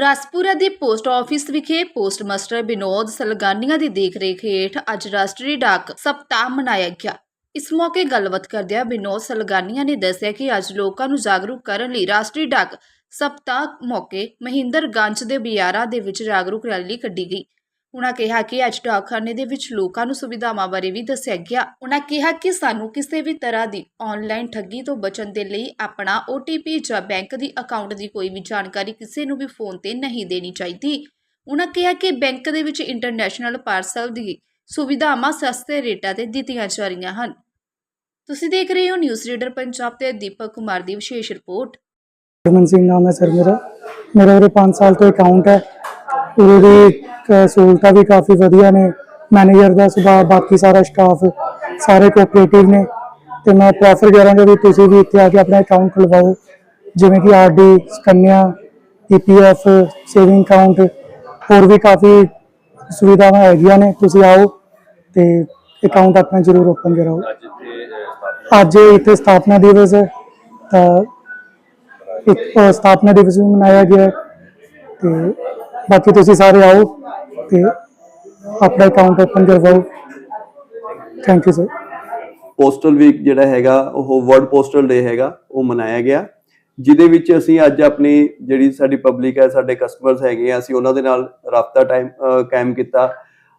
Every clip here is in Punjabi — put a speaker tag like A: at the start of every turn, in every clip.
A: ਰਾਸਪੁਰਾ ਦੇ ਪੋਸਟ ਆਫਿਸ ਵਿਖੇ ਪੋਸਟ ਮਾਸਟਰ ਬਿਨੋਦ ਸਲਗਾਨੀਆਂ ਦੀ ਦੇਖਰੇਖ ਹੇਠ ਅੱਜ ਰਾਸ਼ਟਰੀ ਡਾਕ ਸਪਤਾਹ ਮਨਾਇਆ ਗਿਆ। ਇਸ ਮੌਕੇ ਗੱਲਬਾਤ ਕਰਦਿਆਂ ਵਿਨੋਦ ਸਲਗਾਨੀਆਂ ਨੇ ਦੱਸਿਆ ਕਿ ਅੱਜ ਲੋਕਾਂ ਨੂੰ ਜਾਗਰੂਕ ਕਰਨ ਲਈ ਰਾਸ਼ਟਰੀ ਡਾਕ ਸਪਤਾਹ ਮੌਕੇ ਮਹਿੰਦਰ ਗੰਜ ਦੇ ਬਿਆਰਾ ਦੇ ਵਿੱਚ ਜਾਗਰੂਕ ਰੈਲੀ ਕੱਢੀ ਗਈ। ਉਨ੍ਹਾਂ ਕਿਹਾ ਕਿ ਅੱਜ ਡਾਕਖਾਨੇ ਦੇ ਵਿੱਚ ਲੋਕਾਂ ਨੂੰ ਸੁਵਿਧਾਵਾਂ ਬਾਰੇ ਵੀ ਦੱਸਿਆ ਗਿਆ। ਉਨ੍ਹਾਂ ਕਿਹਾ ਕਿ ਸਾਨੂੰ ਕਿਸੇ ਵੀ ਤਰ੍ਹਾਂ ਦੀ ਆਨਲਾਈਨ ਠੱਗੀ ਤੋਂ ਬਚਣ ਦੇ ਲਈ ਆਪਣਾ OTP ਜਾਂ ਬੈਂਕ ਦੀ ਅਕਾਊਂਟ ਦੀ ਕੋਈ ਵੀ ਜਾਣਕਾਰੀ ਕਿਸੇ ਨੂੰ ਵੀ ਫੋਨ ਤੇ ਨਹੀਂ ਦੇਣੀ ਚਾਹੀਦੀ। ਉਨ੍ਹਾਂ ਕਿਹਾ ਕਿ ਬੈਂਕ ਦੇ ਵਿੱਚ ਇੰਟਰਨੈਸ਼ਨਲ ਪਾਰਸਲ ਦੀ ਸੁਵਿਧਾਵਾਂ ਸਸਤੇ ਰੇਟਾਂ ਤੇ ਦਿੱਤੀਆਂ ਜਾ ਰਹੀਆਂ ਹਨ। ਤੁਸੀਂ ਦੇਖ ਰਹੇ ਹੋ ਨਿਊਜ਼ ਰੀਡਰ ਪੰਜਾਬ ਤੇ ਦੀਪਕ ਕੁਮਾਰ ਦੀ ਵਿਸ਼ੇਸ਼ ਰਿਪੋਰਟ।
B: ਹਰਮਨ ਸਿੰਘ ਨਾਮ ਹੈ ਸਰ ਮੇਰਾ। ਮੇਰਾ ਉਰੇ 5 ਸਾਲ ਤੋਂ ਅਕਾਊਂਟ ਹੈ। ਉਰੇ ਦੀ ਸਹੂਲਤਾਂ ਵੀ ਕਾਫੀ ਵਧੀਆ ਨੇ। ਮੈਨੇਜਰ ਦਾ ਸੁਭਾਅ, ਬਾਕੀ ਸਾਰਾ ਸਟਾਫ ਸਾਰੇ ਕੋਆਪਰੇਟਿਵ ਨੇ। ਤੇ ਮੈਂ ਪ੍ਰੈਫਰ ਕਰਾਂਗਾ ਵੀ ਤੁਸੀਂ ਵੀ ਇੱਥੇ ਆ ਕੇ ਆਪਣਾ ਅਕਾਊਂਟ ਖੁਲਵਾਓ। ਜਿਵੇਂ ਕਿ RD Sukanya EPF saving account ਹੋਰ ਵੀ ਕਾਫੀ ਸੁਵਿਧਾਵਾਂ ਹੈਗੀਆਂ ਨੇ। ਤੁਸੀਂ ਆਓ ਤੇ ਅਕਾਊਂਟ ਆਪਣਾ ਜ਼ਰੂਰ ਓਪਨ ਕਰਾਓ।
C: ਅੱਜ ਇੱਥੇ ਸਥਾਪਨਾ
B: ਦਿਵਸ ਹੈ, ਤਾਂ ਇੱਕ ਸਥਾਪਨਾ ਦਿਵਸ ਵੀ ਮਨਾਇਆ ਗਿਆ ਹੈ। ਤੇ ਬਾਕੀ ਤੁਸੀਂ ਸਾਰੇ ਆਓ ਤੇ ਆਪਣਾ ਅਕਾਊਂਟ ਓਪਨ ਕਰਵਾਓ। Thank you sir
C: postal week ਜਿਹੜਾ ਹੈਗਾ, ਉਹ ਵਰਲਡ ਪੋਸਟਲ ਡੇ ਹੈਗਾ, ਉਹ ਮਨਾਇਆ ਗਿਆ। ਜਿਹਦੇ ਵਿੱਚ ਅਸੀਂ ਅੱਜ ਆਪਣੀ ਜਿਹੜੀ ਸਾਡੀ ਪਬਲਿਕ ਹੈ, ਸਾਡੇ ਕਸਟਮਰਸ ਹੈਗੇ ਆ, ਅਸੀਂ ਉਹਨਾਂ ਦੇ ਨਾਲ ਰਾਬਤਾ ਟਾਈਮ ਕਾਇਮ ਕੀਤਾ।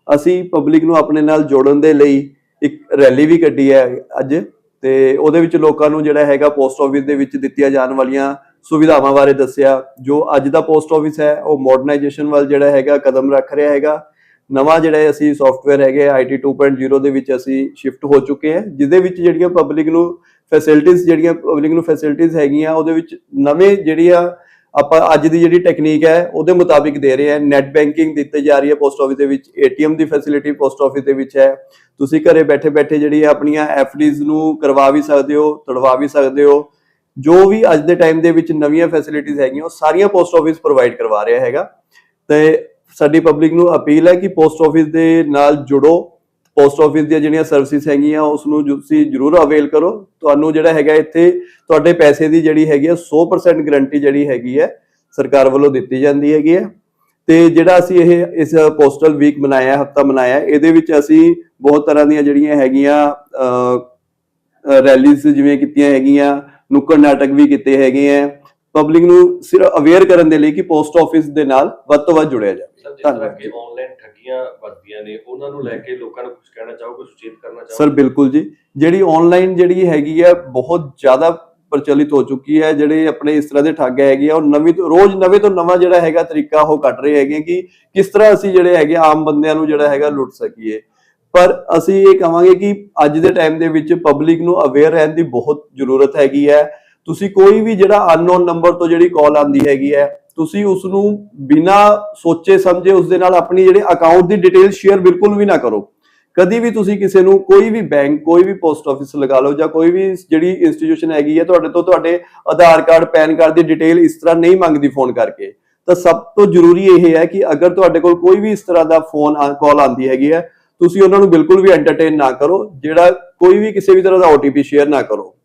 C: ਅਸੀਂ ਪਬਲਿਕ ਨੂੰ ਆਪਣੇ ਨਾਲ ਜੋੜਨ ਦੇ ਲਈ ਇੱਕ ਰੈਲੀ ਵੀ ਕੱਢੀ ਹੈ ਅੱਜ। ਤੇ ਉਹਦੇ ਵਿੱਚ ਲੋਕਾਂ ਨੂੰ ਜਿਹੜਾ ਹੈਗਾ ਪੋਸਟ ਆਫਿਸ ਦੇ ਵਿੱਚ ਦਿੱਤੀਆਂ ਜਾਣ ਵਾਲੀਆਂ ਸੁਵਿਧਾਵਾਂ ਬਾਰੇ ਦੱਸਿਆ, ਜੋ ਅੱਜ ਦਾ ਪੋਸਟ ਆਫਿਸ ਹੈ, ਉਹ ਮਾਡਰਨਾਈਜੇਸ਼ਨ ਵੱਲ ਜਿਹੜਾ ਹੈਗਾ ਕਦਮ ਰੱਖ ਰਿਹਾ ਹੈਗਾ। ਨਵਾਂ ਜਿਹੜਾ ਅਸੀਂ ਸੌਫਟਵੇਅਰ ਹੈਗੇ ਆਈਟੀ 2.0 ਦੇ ਵਿੱਚ ਅਸੀਂ ਸ਼ਿਫਟ ਹੋ ਚੁੱਕੇ ਹਾਂ ਜਿਹਦੇ ਵਿੱਚ ਜਿਹੜੀਆਂ ਪਬਲਿਕ ਨੂੰ ਫੈਸਿਲਿਟੀਆਂ ਜਿਹੜੀਆਂ ਪਬਲਿਕ ਨੂੰ ਫੈਸਿਲਿਟੀਆਂ ਹੈਗੀਆਂ, ਉਹਦੇ ਵਿੱਚ ਨਵੇਂ ਜਿਹੜੀਆਂ ਆਪਾਂ ਅੱਜ ਦੀ ਜਿਹੜੀ ਟੈਕਨੀਕ ਹੈ, ਉਹਦੇ ਮੁਤਾਬਿਕ ਦੇ ਰਹੇ ਹਾਂ ਨੈਟ ਬੈਂਕਿੰਗ ਦਿੱਤੀ ਜਾ ਰਹੀ ਹੈ ਪੋਸਟ ਆਫਿਸ ਦੇ ਵਿੱਚ ਏਟੀਐਮ ਦੀ ਫੈਸਿਲਿਟੀ ਪੋਸਟ ਆਫਿਸ ਦੇ ਵਿੱਚ ਹੈ। ਤੁਸੀਂ ਘਰੇ ਬੈਠੇ ਬੈਠੇ ਜਿਹੜੀ ਹੈ ਆਪਣੀਆਂ ਐਫਡੀਜ਼ ਨੂੰ ਕਰਵਾ ਵੀ ਸਕਦੇ ਹੋ, ਤੜਵਾ ਵੀ ਸਕਦੇ ਹੋ। ਜੋ ਵੀ ਅੱਜ ਦੇ ਟਾਈਮ ਦੇ ਵਿੱਚ ਨਵੀਆਂ ਫੈਸਿਲਿਟੀਆਂ ਹੈਗੀਆਂ, ਉਹ ਸਾਰੀਆਂ ਪੋਸਟ ਆਫਿਸ ਪ੍ਰੋਵਾਈਡ ਕਰਵਾ ਰਿਹਾ ਹੈਗਾ। ਤੇ ਸਾਡੀ ਪਬਲਿਕ ਨੂੰ ਅਪੀਲ ਹੈ ਕਿ ਪੋਸਟ ਆਫਿਸ ਦੇ ਨਾਲ ਜੁੜੋ। ਪੋਸਟ ਆਫਿਸ ਦੀਆਂ ਜਿਹੜੀਆਂ ਸਰਵਿਸਿਜ਼ ਹੈਗੀਆਂ ਉਸ ਨੂੰ ਤੁਸੀਂ ਜਰੂਰ ਅਵੇਲ ਕਰੋ। ਤੁਹਾਨੂੰ ਜਿਹੜਾ ਹੈਗਾ ਇੱਥੇ, ਤੁਹਾਡੇ ਪੈਸੇ ਦੀ ਜਿਹੜੀ ਹੈਗੀ ਹੈ 100% ਗਾਰੰਟੀ ਜਿਹੜੀ ਹੈਗੀ ਹੈ, ਸਰਕਾਰ ਵੱਲੋਂ ਦਿੱਤੀ ਜਾਂਦੀ ਹੈਗੀ ਹੈ। ਤੇ ਜਿਹੜਾ ਅਸੀਂ ਇਹ, ਇਸ ਪੋਸਟਲ ਵੀਕ ਮਨਾਇਆ, ਹਫਤਾ ਮਨਾਇਆ, ਇਹਦੇ ਵਿੱਚ ਅਸੀਂ ਬਹੁਤ ਤਰ੍ਹਾਂ ਦੀਆਂ ਜਿਹੜੀਆਂ ਹੈਗੀਆਂ ਰੈਲੀਜ਼ ਜਿਵੇਂ ਕੀਤੀਆਂ ਹੈਗੀਆਂ ਨੁੱਕੜ ਨਾਟਕ ਵੀ ਕੀਤੇ ਹੈਗੇ ਆ। ਪਬਲਿਕ ਨੂੰ ਸਿਰਫ ਅਵੇਅਰ ਕਰਨ ਦੇ ਲਈ ਕਿ ਪੋਸਟ ਆਫਿਸ ਦੇ ਨਾਲ ਵੱਧ ਤੋਂ ਵੱਧ ਜੁੜਿਆ ਜਾਵੇ। ਧੰਨਵਾਦ
D: ਆਨਲਾਈਨ ਠੱਗੀਆਂ ਵੱਧਦੀਆਂ ਨੇ ਉਹਨਾਂ ਨੂੰ ਲੈ ਕੇ ਲੋਕਾਂ ਨੂੰ ਕੁਝ ਕਹਿਣਾ ਚਾਹੋਗੇ ਸੁਚੇਤ ਕਰਨਾ
C: ਸਰ ਬਿਲਕੁਲ ਜੀ। ਜਿਹੜੀ ਆਨਲਾਈਨ ਜਿਹੜੀ ਹੈਗੀ ਹੈ ਬਹੁਤ ਜ਼ਿਆਦਾ ਪ੍ਰਚਲਿਤ ਹੋ ਚੁੱਕੀ ਹੈ। ਜਿਹੜੇ ਆਪਣੇ ਇਸ ਤਰ੍ਹਾਂ ਦੇ ਠੱਗ ਹੈਗੇ ਆ ਉਹ ਨਵੀਂ ਤੋਂ ਰੋਜ਼ ਨਵੇਂ ਤੋਂ ਨਵਾਂ ਜਿਹੜਾ ਹੈਗਾ ਤਰੀਕਾ ਉਹ ਕੱਢ ਰਹੇ ਹੈਗੇ ਕਿ ਕਿਸ ਤਰ੍ਹਾਂ ਅਸੀਂ ਜਿਹੜੇ ਹੈਗੇ ਆਮ ਬੰਦਿਆਂ ਨੂੰ ਜਿਹੜਾ ਹੈਗਾ ਲੁੱਟ ਸਕੀਏ। ਪਰ ਅਸੀਂ ਇਹ ਕਹਾਂਗੇ ਕਿ ਅੱਜ ਦੇ ਟਾਈਮ ਦੇ ਵਿੱਚ ਪਬਲਿਕ ਨੂੰ ਅਵੇਅਰ ਰਹਿਣ ਦੀ ਬਹੁਤ ਜ਼ਰੂਰਤ ਹੈਗੀ ਹੈ। ਤੁਸੀਂ ਕੋਈ ਵੀ ਜਿਹੜਾ ਅਨਨੋਨ ਨੰਬਰ ਤੋਂ ਜਿਹੜੀ ਕਾਲ ਆਂਦੀ ਹੈਗੀ ਹੈ, ਤੁਸੀਂ ਉਸ ਨੂੰ ਬਿਨਾ ਸੋਚੇ ਸਮਝੇ ਉਸ ਦੇ ਨਾਲ ਆਪਣੀ ਜਿਹੜੇ ਅਕਾਊਂਟ ਦੀ ਡਿਟੇਲ ਸ਼ੇਅਰ ਬਿਲਕੁਲ ਵੀ ਨਾ ਕਰੋ। ਕਦੀ ਵੀ ਤੁਸੀਂ ਕਿਸੇ ਨੂੰ ਕੋਈ ਵੀ ਬੈਂਕ ਕੋਈ ਵੀ ਪੋਸਟ ਆਫਿਸ ਲਗਾ ਲਓ ਜਾਂ ਕੋਈ ਵੀ ਜਿਹੜੀ ਇੰਸਟੀਟਿਊਸ਼ਨ ਹੈਗੀ ਹੈ, ਤੁਹਾਡੇ ਤੋਂ ਤੁਹਾਡੇ ਆਧਾਰ ਕਾਰਡ, ਪੈਨ ਕਾਰਡ ਦੀ ਡਿਟੇਲ ਇਸ ਤਰ੍ਹਾਂ ਨਹੀਂ ਮੰਗਦੀ ਫੋਨ ਕਰਕੇ। ਤਾਂ ਸਭ ਤੋਂ ਜ਼ਰੂਰੀ ਇਹ ਹੈ ਕਿ ਅਗਰ ਤੁਹਾਡੇ ਕੋਲ ਕੋਈ ਵੀ ਇਸ ਤਰ੍ਹਾਂ ਦਾ ਫੋਨ ਕਾਲ ਆਂਦੀ ਹੈਗੀ ਹੈ ਤੁਸੀਂ ਉਹਨਾਂ ਨੂੰ ਬਿਲਕੁਲ ਵੀ ਐਂਟਰਟੇਨ ਨਾ ਕਰੋ, ਜਿਹੜਾ ਕੋਈ ਵੀ ਕਿਸੇ ਵੀ ਤਰ੍ਹਾਂ ਦਾ OTP ਸ਼ੇਅਰ ਨਾ ਕਰੋ।